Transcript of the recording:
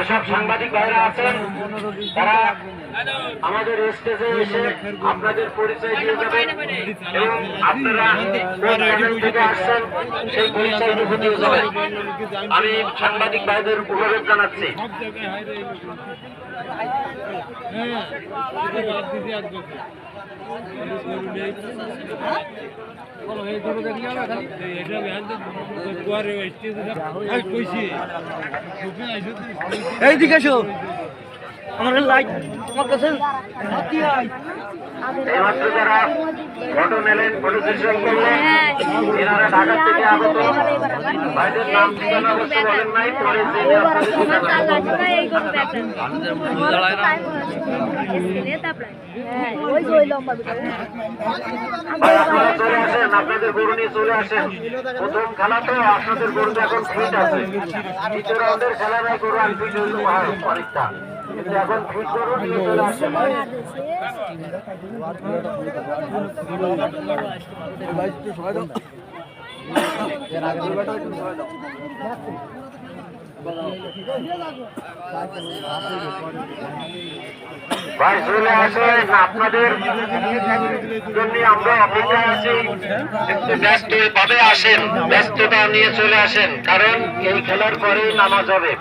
যেসব সাংবাদিক ভাইরা আছেন, তারা আমাদের স্টেজে এসে আপনাদের পরিচয় দিয়ে যাবেন এবং আপনারা থেকে আসছেন সেই পরিচয়টুকু দিয়ে যাবেন। আমি সাংবাদিক ভাইদের অনুরোধ জানাচ্ছি। এইদিকে এসো। আমার লাইট আমার কাছে এইমাত্র যারা ফটো নিলেন ফটো সেশন করলেন এনারা ঢাকা থেকে আগত ভাইদের নাম ঠিকানা অবশ্য বলেন নাই পরে জেনে আপনাদের ঠিকানা আপনাদের গরু নিয়ে চলে আসেন। প্রথম খেলা তো আপনাদের গরু এখন ফিট আছে। দ্বিতীয় রাউন্ডের খেলায় গরু আনফিট হইল অনেকটা এখন ফিট গরু নিয়ে চলে আসেন। ভাই চলে আসেন আপনাদের জন্য আমরা অপেক্ষা আছি। ব্যস্ত ভাবে আসেন, ব্যস্ততা নিয়ে চলে আসেন, কারণ এই খেলার পরেই নামাজ হবে।